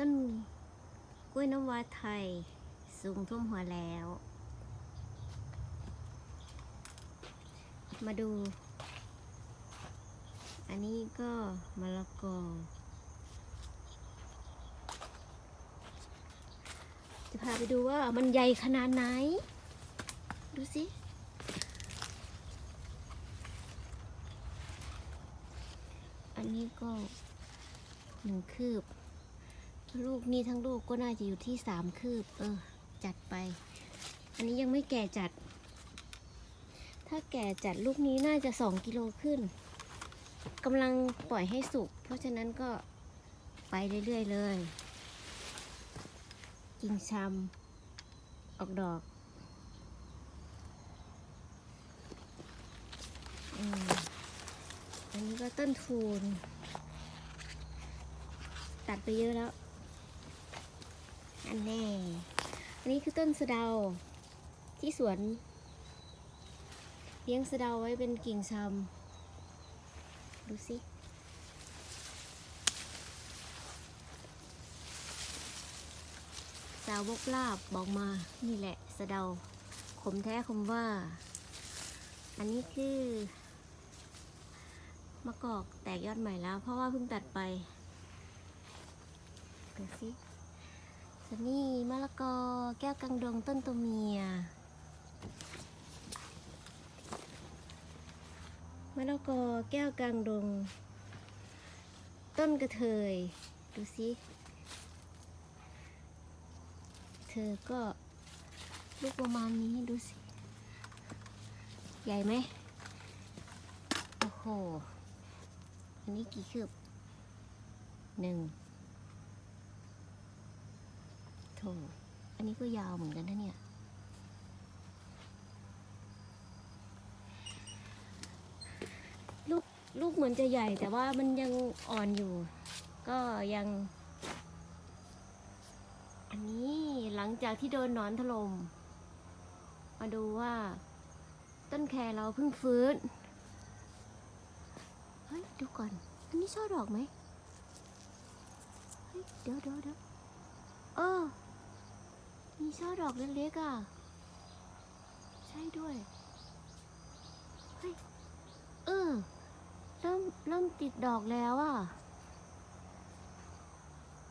ต้นกล้วยน้ำว้าไทย สูงท่วมหัวแล้ว มาดู อันนี้ก็มะละกอ จะพาไปดูว่ามันใหญ่ขนาดไหน ดูสิอันนี้ก็หนึ่งคืบ ลูกนี่ทั้งลูกก็น่าจะอยู่ที่สามคืบ เออ จัดไป อันนี้ยังไม่แก่จัด ถ้าแก่จัดลูกนี้น่าจะสองกิโลขึ้นกำลังปล่อยให้สุก เพราะฉะนั้นก็ไปเรื่อยๆเลยกิ่งชำออกดอกอมอันนี้ก็ต้นทูน ตัดไปเยอะแล้ว อันแน่อันนี้คือต้นสะเดาที่สวน เลี้ยงสะเดาไว้เป็นกิ่งชำดูสิสาวบกลาบบอกมา นี่แหละสะเดา ขมแท้คมว่า อันนี้คือ มะกอกแตกยอดใหม่แล้ว เพราะว่าเพิ่งตัดไปดูสิ ส่วนนี่มะละกอแก้วกังดงต้นตัวเมียมะละกอแก้วกังดง ต้นกระเทย ดูสิเธอก็ลูกประมาณนี้ดูสิ ใหญ่ไหมโอ้โห อันนี้กี่คืบหนึ่งโถ อันนี้ก็ยาวเหมือนกันนะเนี่ย ลูกลูกเหมือนจะใหญ่แต่ว่ามันยังอ่อนอยู่ ก็ยัง อันนี้หลังจากที่โดนหนอนถล่มมาดูว่า ต้นแครเราเพิ่งฟื้น เฮ้ย ดูก่อน อันนี้ช่อดอกไหมเฮ้ย เดี๋ยวเดี๋ยวเดี๋ยวเออ มีช่อดอกเล็กๆอะ ใช่ด้วย เฮ้ย เออ เริ่มเริ่มติดดอกแล้วอะ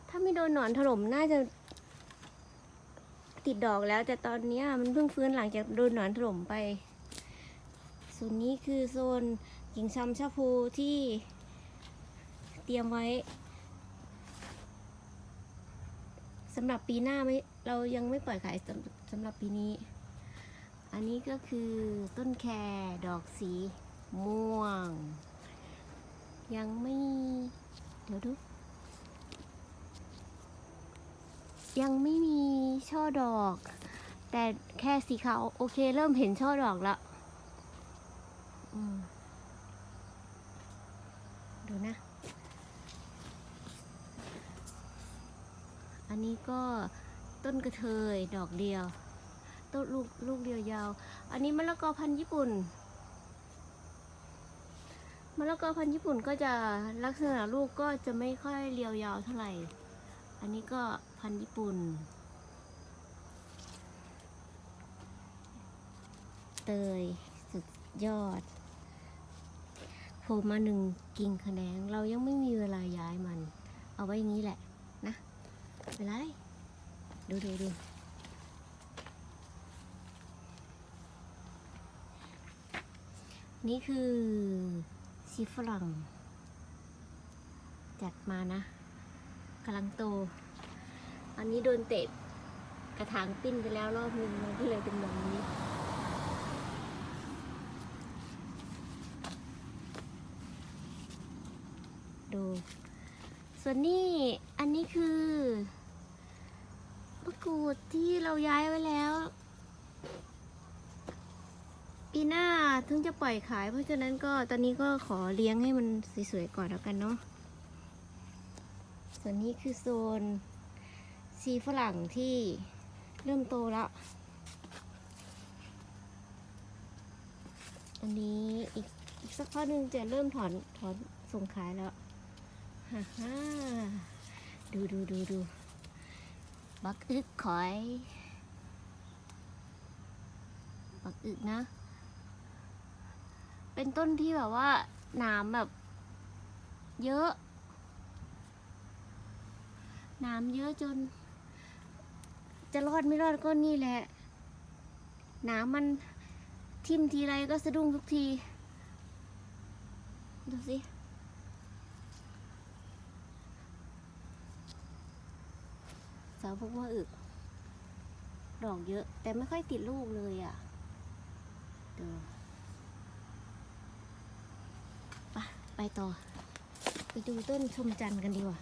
ถ้าไม่โดนหนอนถล่มน่าจะติดดอกแล้ว แต่ตอนเนี้ยมันเพิ่งฟื้นหลังจากโดนหนอนถล่มไปส่วนนี้คือโซนกิ่งชำชะพูที่เตรียมไว้ สำหรับปีหน้าไม่เรายังไม่ปล่อยขายสำสำหรับปีนี้ อันนี้ก็คือต้นแครดอกสีม่วง ยังไม่ เดี๋ยวดู ยังไม่มีช่อดอก แต่แค่สีขาวโอเคเริ่มเห็นช่อดอกแล้วดูนะ อันนี้ก็ต้นกระเทยดอกเดียว ต้นลูกลูกเดียวยาว อันนี้มะละกอพันธุ์ญี่ปุ่นมะละกอพันธุ์ญี่ปุ่นก็จะลักษณะลูกก็จะไม่ค่อยเรียวยาวเท่าไหร่ อันนี้ก็พันธุ์ญี่ปุ่น เตยสุดยอดโผล่มาหนึ่งกิ่งแขนง เรายังไม่มีเวลาย้ายมัน เอาไว้อย่างนี้แหละนะ ไปไรดูดูดูนี่คือชีฝรั่ง จัดมานะกำลังโต อันนี้โดนเตะกระถางปิ้นไปแล้วรอบนึงมันก็เลยเป็นแบบนี้ดู ส่วนนี้อันนี้คือ มะกรูดที่เราย้ายไว้แล้ว ปีหน้าถึงจะปล่อยขาย เพราะฉะนั้นก็ตอนนี้ก็ขอเลี้ยงให้มันสวยๆก่อนแล้วกันเนาะส่วนนี้คือโซนซีฝรั่งที่เริ่มโตแล้ว อันนี้อีกอีกสักพักหนึ่งจะเริ่มถอนถอนส่งขายแล้ว ฮ่าฮ่าดูดูดูดู บักอึกขอย บักอึกนะ เป็นต้นที่แบบว่าหนามแบบ เยอะหนามเยอะจน จะรอดไม่รอดก็นี่แหละหนามมันทิ่มทีไรก็สะดุ้งทุกที ดูสิาวพวกว่าอึก ดอกเยอะ แต่ไม่ค่อยติดลูกเลยอะเดี๋ยวไปไปต่อ ไปดูต้นชมจันทร์กันดีกว่า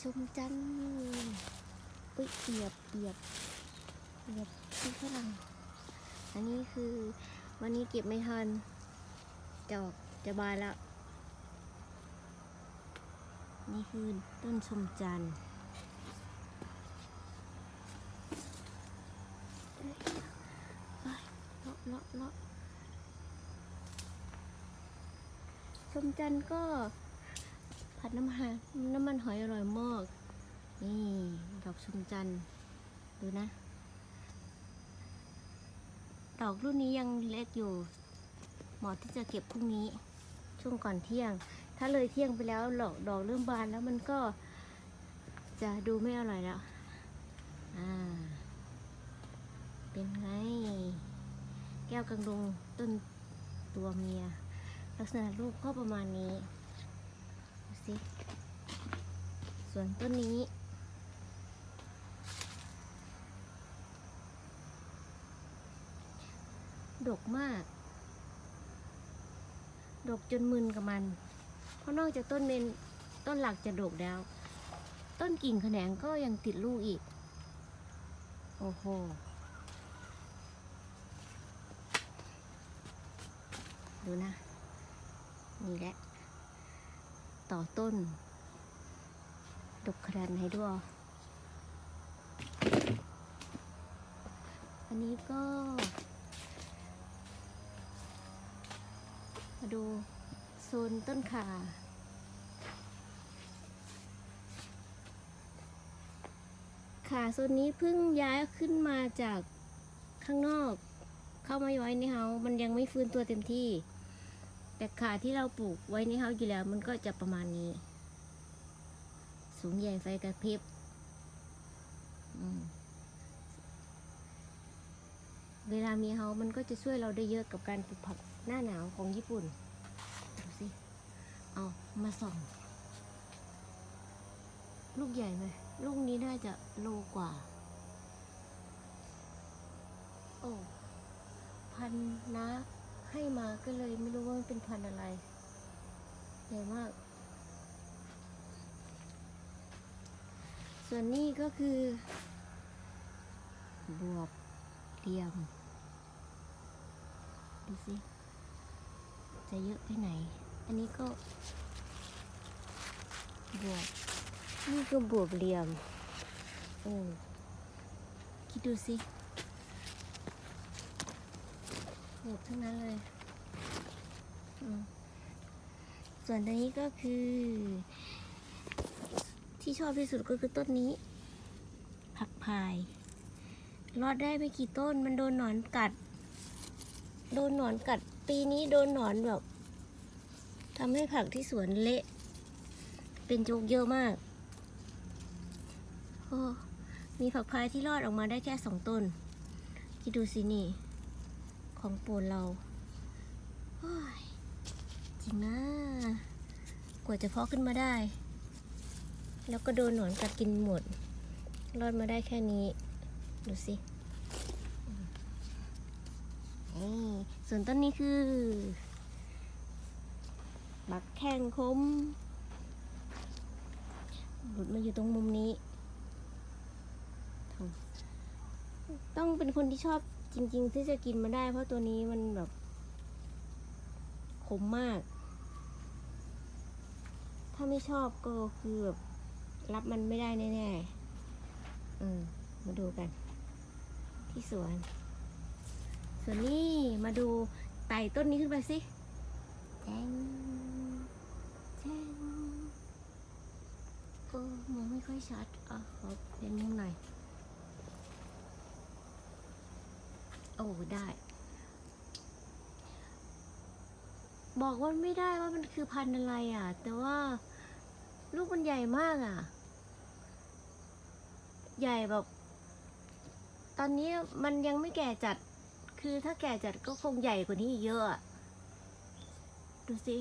ชมจันทร์อุ้ยเอียบเอียบเอียบที่ฝรั่งอันนี้คือวันนี้เก็บไม่ทันจะออกจะบานแล้ว นี่คือต้นชมจันทร์เอ้ยไปเลาะเลาะเลาะชมจันทร์ก็ผัดน้ำมันน้ำมันหอยอร่อยมาก นี่ ดอกชมจันทร์ดูนะ ดอกรุ่นนี้ยังเล็กอยู่ เหมาะที่จะเก็บพรุ่งนี้ ช่วงก่อนเที่ยง ถ้าเลยเที่ยงไปแล้วหลอกดอกเริ่มบานแล้วมันก็จะดูไม่อร่อยแล้วอ่าเป็นไง แก้วกังดงต้นตัวเมีย ลักษณะลูกก็ประมาณนี้ดูสิส่วนต้นนี้ดกมาก ดกจนมึนกับมัน ราะนอกจากต้นเมนต้นหลักจะดกแล้ว ต้นกิ่งแขนงก็ยังติดลูกอีก โอ้โหดูนะ นี่แหละ ต่อต้น ดกขนาดไหนด้วยอันนี้ก็ มาดู โซนต้นขาขาโซนนี้เพิ่งย้ายขึ้นมาจากข้างนอก เข้ามาไว้ในเฮามันยังไม่ฟื้นตัวเต็มที่ แต่ขาที่เราปลูกไว้ในเฮาอยู่แล้ว มันก็จะประมาณนี้ สูงใหญ่ไฟกระพริบเวลามีเฮามันก็จะช่วยเราได้เยอะกับการปลูกผักหน้าหนาวของญี่ปุ่น เอามาส่องลูกใหญ่ไหมลูกนี้น่าจะโลกว่า โอ้ พันนะให้มาก็เลยไม่รู้ว่ามันเป็นพันอะไร ใหญ่มาก ส่วนนี้ก็คือ บวบเรียม ดูสิ จะเยอะไปไหน อันนี้ก็บวบนี่ก็บวบเหลี่ยม โอ้ คิดดูสิบวบทั้งนั้นเลยส่วนอันนี้ก็คือ ที่ชอบที่สุดก็คือต้นนี้ ผักพาย รอดได้ไม่กี่ต้นมันโดนหนอนกัด โดนหนอนกัด ปีนี้โดนหนอนแบบ ทำให้ผักที่สวนเละ เป็นโจกเยอะมาก โอ้ มีผักพายที่รอดออกมาได้แค่สองต้น คิดดูสินี่ ของโปรดเราโอ้ยจริงนะ กว่าจะเพาะขึ้นมาได้ แล้วก็โดนหนอนกัดกินหมด รอดมาได้แค่นี้ ดูสินี่ส่วนต้นนี้คือ บักแข้งคม หลุดมาอยู่ตรงมุมนี้ ต้องเป็นคนที่ชอบจริง ๆ ที่จะกินมาได้ เพราะตัวนี้มันแบบขมมาก ถ้าไม่ชอบก็คือแบบรับมันไม่ได้แน่ๆ อืม มาดูกัน ที่สวน ส่วนนี้มาดูไต่ต้นนี้ขึ้นไปสิแดง มองไม่ค่อยชัด อะขอเป็นมุมหน่อย โอ้ได้ บอกว่าไม่ได้ว่ามันคือพันธุ์อะไรอะ แต่ว่าลูกมันใหญ่มากอะ ใหญ่แบบ ตอนนี้มันยังไม่แก่จัด คือถ้าแก่จัดก็คงใหญ่กว่านี้อีกเยอะอะดูสิ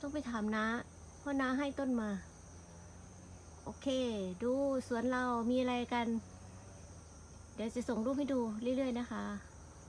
ต้องไปถามน้าเพราะน้าให้ต้นมา โอเค ดูสวนเรามีอะไรกัน เดี๋ยวจะส่งรูปให้ดูเรื่อยๆนะคะ